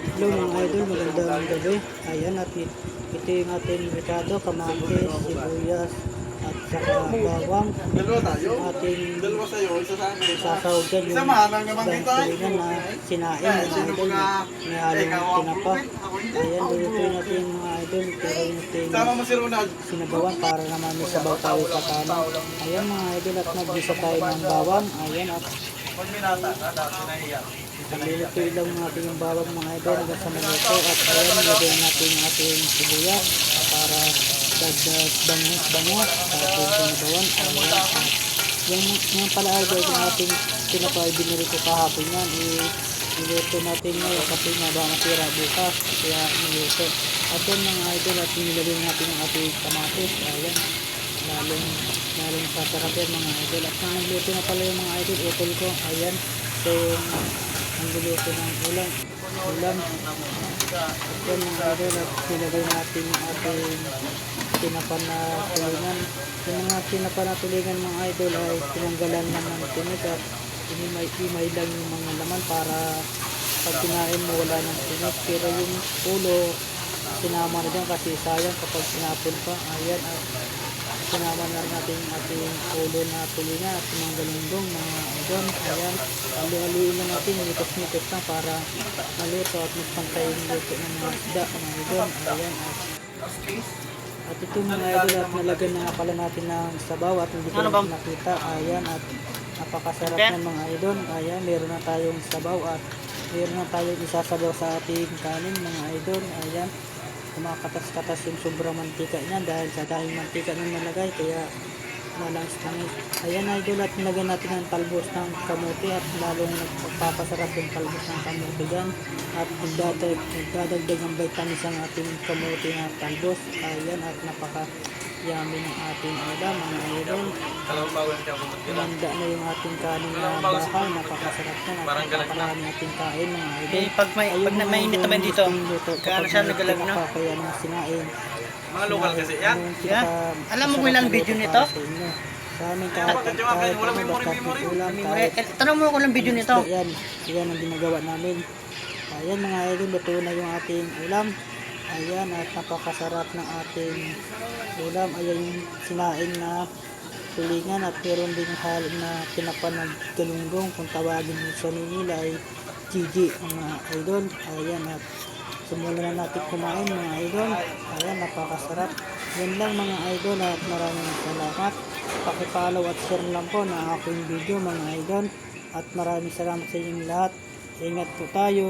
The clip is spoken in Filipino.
Hello mga idol, magandang gabi. Ayan at ito yung ating Ricardo, kamatis, sibuyas, at saka bawang. Ating sasawag dyan yung kita eh. na sinain Eh, mga idol. May halong tinapa. hindi. Ayan, lulutuin natin mga idol. Pero yung ating sinabawan para naman may sabaw tayo sa kanan. Ayan mga idol at nagbisa tayo ng bawang. Ayan at Pag minata, nata, sinahiya. Niluluto lang natin yung bawang mga idol hanggang sa maluto at ayan nilagyan natin yung ating sibuyas para dagdag bangus sa ating sinabawan. Ayan. At yung, yung pala idol yung ating pinapay binili ko kahapon yan. Niluto natin ngayon kasi nga ba masira bukas kaya niluto. At yun mga idol at nilagay natin yung ating kamatis. Ayan. Lalong, lalong sasarap yan mga idol. At nang nagluto na pala yung mga idol, utol ko. Ayan. So yung ang luluto ng ulam. Ulam. At yan mga idol at nilagay natin yung ating tinapan na tulingan. Yung mga tinapan na tulingan mga idol ay tinanggalan lang ng tinik at inimay-imay lang yung mga laman para pag kinain mo wala ng tinik. Pero yung ulo, sinama na dyan kasi sayang kapag sinapon pa. Ayan at sinama na rin natin ating ulo na tulingan at mga galunggong mga idol. Ayan, hali-haliin lang natin, mitos-mitos lang para maluto at magpantay yung luto ng mga isda mga idol. Ayan at at ito mga idol at nalagyan na nga pala natin ng sabaw at hindi ko Ano na nakita. Ayan at napakasarap Okay. ng mga idol. Ayan, meron na tayong sabaw at meron na tayong isasabaw sa ating kanin mga idol. Ayan, kumakatas-katas yung sobrang mantika niyan dahil sa dahil mantika nang nalagay kaya malangis langis. Ayan idol at nilagyan natin ng talbos ng kamote at lalong nagpapasarap yung talbos ng kamote dyan at nagdadag, nagdadagdag ng vitamins ang ating kamote na talbos. Ayan at napaka yummy ng ating ulam mga idol. Kumanda na yung ating kanin na bakal, napakasarap na at napakarami ating kain mga idol. Eh, pag may, Ayun pag na mainit idol, naman dito, kaya kapag siya may nagalag na. Kaya na sinain. Mga lokal kasi yan. Alam mo kung ilang na video nito? amin kahit, akin? kahit Wala memory, basta memory. ulam, Memory. kahit Eh, tanong mo ko ng video nito. Yan, yan ang ginagawa namin. Ayan mga idol, luto na yung ating ulam. Ayan, at napakasarap ng ating ulam. Ayan yung sinain na tulingan at meron din halong na tinapan ng galunggong kung tawagin mo sa Manila ay Gigi mga idol. Ayan at simulan na natin kumain mga idol. Ayan, napakasarap. Yan lang mga idol at maraming salamat. Pakipollow at share lang po na aking video mga idol. At maraming salamat sa inyong lahat. Ingat po tayo.